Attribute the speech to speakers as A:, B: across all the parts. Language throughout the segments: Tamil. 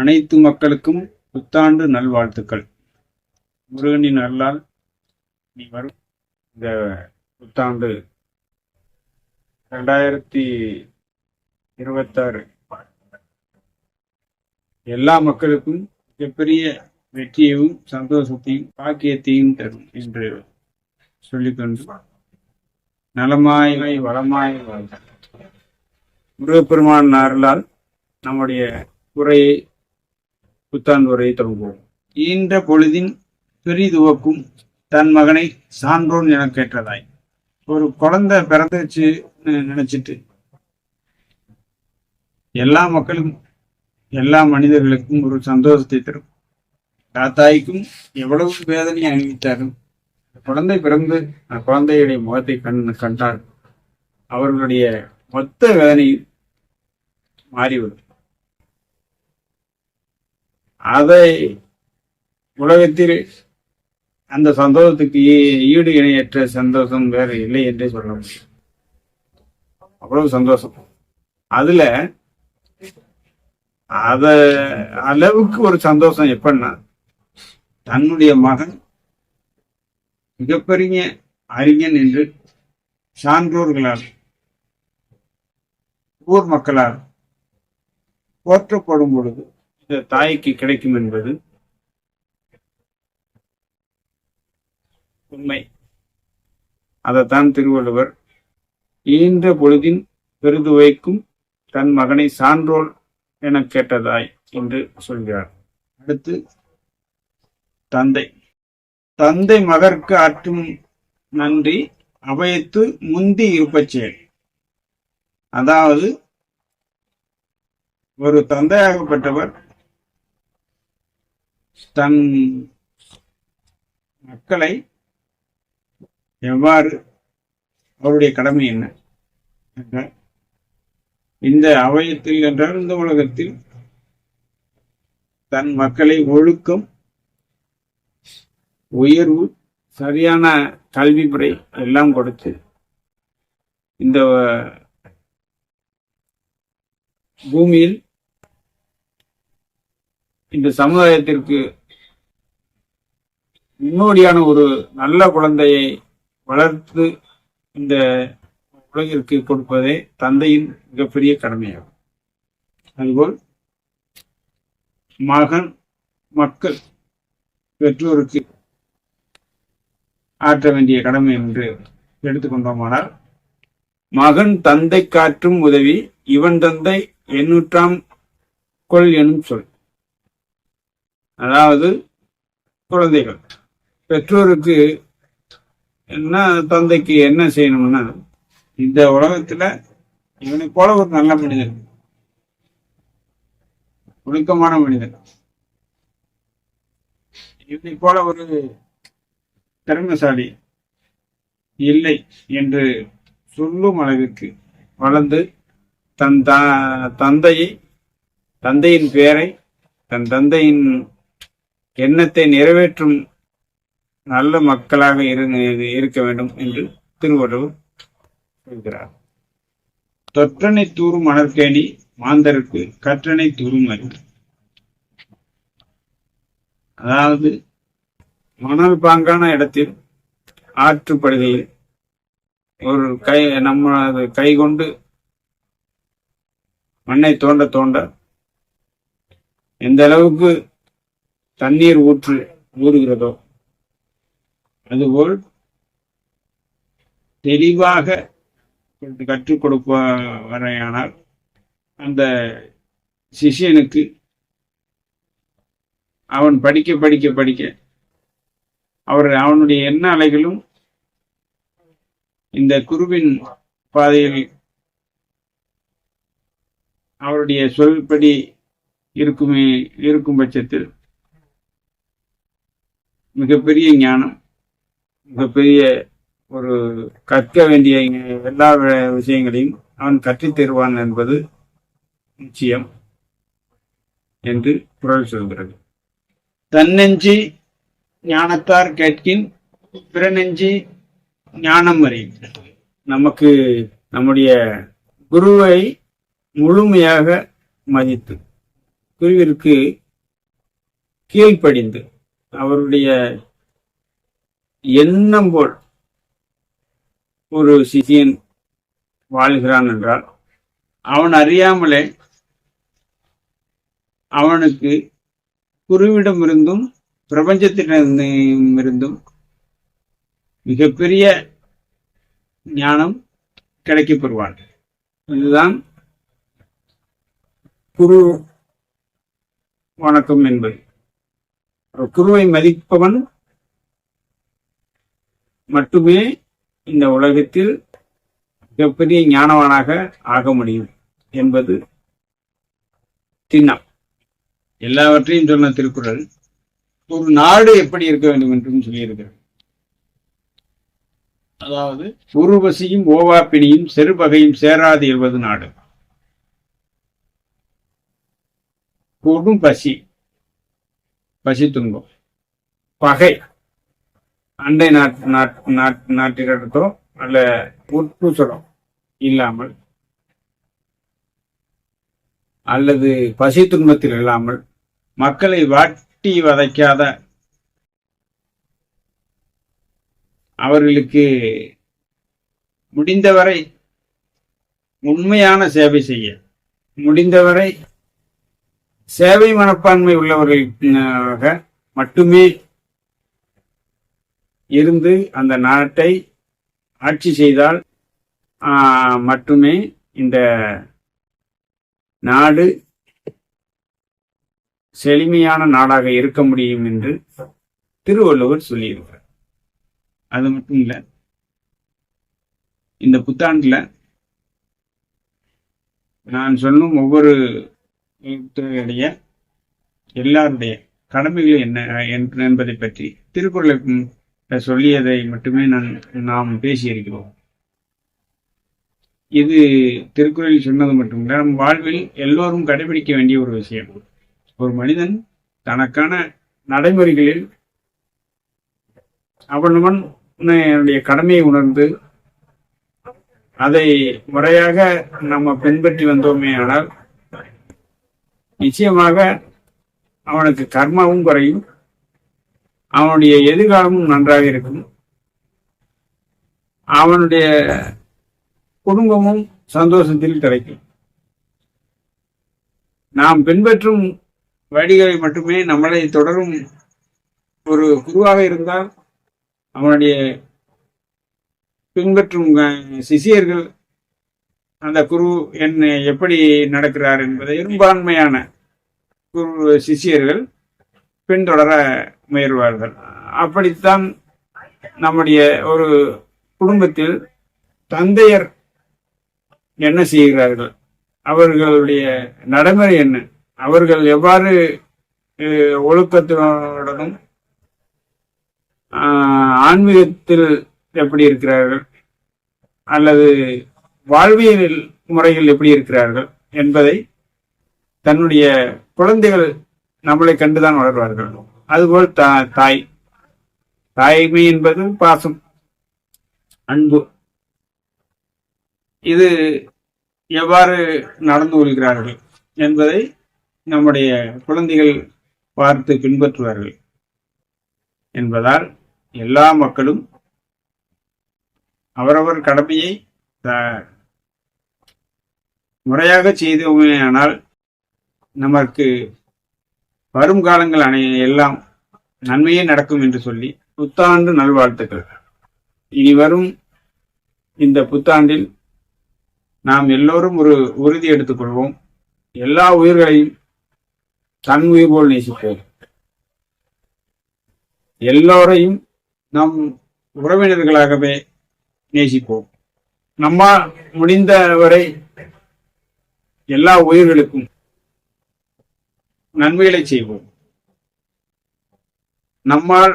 A: அனைத்து மக்களுக்கும் புத்தாண்டு நல்வாழ்த்துக்கள் முருகனின் அருளால் நீ வரும் இந்த புத்தாண்டு ரெண்டாயிரத்தி இருபத்தாறு எல்லா மக்களுக்கும் மிகப்பெரிய வெற்றியையும் சந்தோஷத்தையும் பாக்கியத்தையும் தரும் என்று சொல்லிக்கொண்டு நலமாய் வளமாய் வாழ்க. முருகப்பெருமான் அருளால் நம்முடைய உரையை புத்தாண்டு உரையை தொடங்குவோம் ஈன்ற பொழுதின் பெரிதுவக்கும் தன் மகனை சான்றோன் என கேட்டதாய் ஒரு குழந்தை பிறந்துச்சு நினைச்சிட்டு எல்லா மக்களுக்கும் எல்லா மனிதர்களுக்கும் ஒரு சந்தோஷத்தை தரும். தாத்தாய்க்கும் எவ்வளவு வேதனை அணிவித்தாலும் குழந்தை பிறந்து அந்த குழந்தையுடைய முகத்தை கண் கண்டால் அவர்களுடைய மொத்த வேதனையும் மாறிவிடும். அதை உலகத்தில் அந்த சந்தோஷத்துக்கு ஈடு இணையற்ற சந்தோஷம் வேற இல்லை என்றே சொல்ல முடியும். அவ்வளவு சந்தோஷம். அதுல அத அளவுக்கு ஒரு சந்தோஷம் எப்படின்னா தன்னுடைய மகன் மிகப்பெரிய அறிஞன் என்று சான்றோர்களால் ஊர் மக்களால் போற்றப்படும் பொழுது இந்த தாய்க்கு கிடைக்கும் என்பது உண்மை. அதைத்தான் திருவள்ளுவர் ஈன்ற பொழுதின் பெரிது வைக்கும் தன் மகனை சான்றோல் என கேட்டதாய் என்று சொல்கிறார். அடுத்து தந்தை. தந்தை மகற்கு ஆற்றும் நன்றி அவையத்து முந்தி இருப்பச் செயல். அதாவது ஒரு தந்தையாகப்பட்டவர் தன் மக்களை எவ்வாறு அவருடைய கடமை என்ன? என்றால் இந்த அவயத்தில் என்றால் இந்த உலகத்தில் தன் மக்களை ஒழுக்கம் உயர்வு சரியான கல்வி முறை எல்லாம் கொடுத்து இந்த பூமியில் இந்த சமுதாயத்திற்கு முன்னோடியான ஒரு நல்ல குழந்தையை வளர்த்து இந்த உலகிற்கு கொடுப்பதே தந்தையின் மிகப்பெரிய கடமையாகும். அதுபோல் மகன் மக்கள் பெற்றோருக்கு ஆற்ற வேண்டிய கடமை என்று எடுத்துக்கொண்டோமானால் மகன் தந்தை காற்றும் உதவி இவன் தந்தை எண்ணூற்றாம் கொள் எனும் சொல். அதாவது குழந்தைகள். பெற்றோருக்கு என்ன தந்தைக்கு என்ன செய்யணும்னா இந்த உலகத்துல இவனை போல ஒரு நல்ல மனிதன். ஒழுக்கமான மனிதன். இவனை போல ஒரு திறமைசாலி இல்லை என்று சொல்லும் அளவிற்கு வளர்ந்து தன் தந்தையை தந்தையின் பெயரை தன் தந்தையின் எண்ணத்தை நிறைவேற்றும் நல்ல மக்களாக இரு- இருக்க வேண்டும் என்று திருவள்ளுவர் சொல்கிறார் தொற்றனை தூரும் மணற்கேணி மாந்தருக்கு கற்றனை தூரும் அதாவது மணல் பாங்கான இடத்தில் ஆற்றுப்படுகையில் ஒரு கை நம்ம கை கொண்டு மண்ணை தோண்ட தோண்ட எந்த அளவுக்கு தண்ணீர் ஊற்று ஊறுகிறதோ? அதுபோல் தெளிவாக கற்றுக் கொடுப்பவரையானால் அந்த சிஷ்யனுக்கு அவன் படிக்க படிக்க படிக்க அவர் அவனுடைய எண்ண அலைகளும் இந்த குருவின் பாதையில் அவருடைய சொல்படி இருக்குமே இருக்கும் பட்சத்தில் மிகப்பெரிய ஞானம் மிகப்பெரிய ஒரு கற்க வேண்டிய எல்லா விஷயங்களையும் அவன் கற்றுத் தருவான் என்பது நிச்சயம் என்று குரல் சொல்கிறது. தன்னெஞ்சி ஞானத்தார் கேட்கின் பிறநெஞ்சி ஞானம் அறி நமக்கு நம்முடைய குருவை முழுமையாக மதித்து குருவிற்கு கீழ்ப்படிந்து அவருடைய எண்ணம் போல் ஒரு சிஷியன் வாழ்கிறான் என்றால் அவன் அறியாமலே அவனுக்கு குருவிடமிருந்தும் பிரபஞ்சத்திடமிருந்தும் மிகப்பெரிய ஞானம் கிடைக்கப் பெறுவான் இதுதான் குரு வணக்கம் என்பது. குருவை மதிப்பவன் மட்டுமே இந்த உலகத்தில் மிகப்பெரிய ஞானவானாக ஆக முடியும் என்பது திண்ணம் எல்லாவற்றையும் சொன்ன திருக்குறள் ஒரு நாடு எப்படி இருக்க வேண்டும் என்றும் சொல்லியிருக்கிறது. அதாவது உருவசியும் ஓவாப்பினியும் செருபகையும் சேராது என்பது நாடு. கூடும் பசி. பசி துன்பம் பகை. அண்டை நாட்டு நாட்டு நாட்டு நாட்டிடத்தோ அல்ல உட்பூசலோ இல்லாமல் அல்லது பசி துன்பத்தில் இல்லாமல் மக்களை வாட்டி வதைக்காத அவர்களுக்கு முடிந்தவரை உண்மையான சேவை செய்ய. முடிந்தவரை சேவை மனப்பான்மை உள்ளவர்களாக மட்டுமே இருந்து அந்த நாட்டை ஆட்சி செய்தால் ஆஹ், மட்டுமே இந்த நாடு செழுமையான நாடாக இருக்க முடியும் என்று திருவள்ளுவர் சொல்லியிருக்கிறார். அது மட்டும் இல்ல இந்த புத்தாண்டுல நான் சொல்லும் ஒவ்வொரு எழுத்துடைய எல்லாருடைய கடமைகள் என்ன என்று- என்பதை பற்றி திருக்குறளை சொல்லியதை மட்டுமே நான் நாம் பேசியிருக்கிறோம். இது திருக்குறளில் சொன்னது மட்டுமில்லை நம் வாழ்வில் எல்லோரும் கடைபிடிக்க வேண்டிய ஒரு விஷயம். ஒரு மனிதன் தனக்கான நடைமுறைகளில் அவனவன் என்னுடைய கடமையை உணர்ந்து அதை முறையாக நம்ம பின்பற்றி வந்தோமே ஆனால் நிச்சயமாக அவனுக்கு கர்மாவும் குறையும். அவனுடைய எதிர்காலமும் நன்றாக இருக்கும். அவனுடைய குடும்பமும் சந்தோஷத்தில் கிடைக்கும். நாம் பின்பற்றும் வழிகளை மட்டுமே நம்மளை தொடரும் ஒரு குருவாக இருந்தால் அவனுடைய பின்பற்றும் சிசியர்கள் அந்த குரு என்ன எப்படி நடக்கிறார் என்பதை பெரும்பான்மையான குரு சிஷியர்கள் பின்தொடர முயல்வார்கள். அப்படித்தான் நம்முடைய ஒரு குடும்பத்தில் தந்தையர் என்ன செய்கிறார்கள்? அவர்களுடைய நடைமுறை என்ன? அவர்கள் எவ்வாறு அஹ், ஒழுக்கத்துடனும் ஆஹ், ஆன்மீகத்தில் எப்படி இருக்கிறார்கள்? அல்லது வாழ்வியல் முறையில் எப்படி இருக்கிறார்கள் என்பதை தன்னுடைய குழந்தைகள் நம்மளை கண்டுதான் வளர்வார்கள். அதுபோல் தா- தாய். தாய்மை என்பது பாசம் அன்பு. இது எவ்வாறு நடந்து கொள்கிறார்கள் என்பதை நம்முடைய குழந்தைகள் பார்த்து பின்பற்றுவார்கள் என்பதால் எல்லா மக்களும் அவரவர் கடமையை முறையாக செய்தோமேயானால் நமக்கு வரும் காலங்கள் அனை எல்லாம் நன்மையே நடக்கும் என்று சொல்லி புத்தாண்டு நல்வாழ்த்துக்கள். இனி வரும் இந்த புத்தாண்டில் நாம் எல்லோரும் ஒரு உறுதி எடுத்துக்கொள்வோம். எல்லா உயிர்களையும் தன் உயிர் போல் நேசிப்போம். எல்லோரையும் நம் உறவினர்களாகவே நேசிப்போம். நம்மால் முடிந்தவரை எல்லா உயிர்களுக்கும் நன்மைகளை செய்வோம். நம்மால்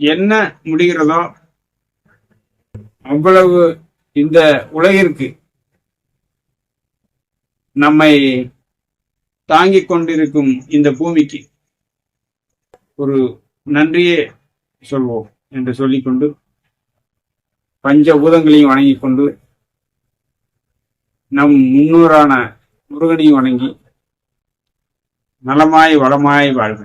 A: என்ன முடிகிறதோ அவ்வளவு இந்த உலகிற்கு நம்மை தாங்கிக் கொண்டிருக்கும் இந்த பூமிக்கு ஒரு நன்றியே சொல்வோம் என்று சொல்லிக்கொண்டு பஞ்ச பூதங்களையும் வணங்கி கொண்டு நம் முன்னோரான முருகனையும் வணங்கி நலமாய் வளமாய் வாழ்க.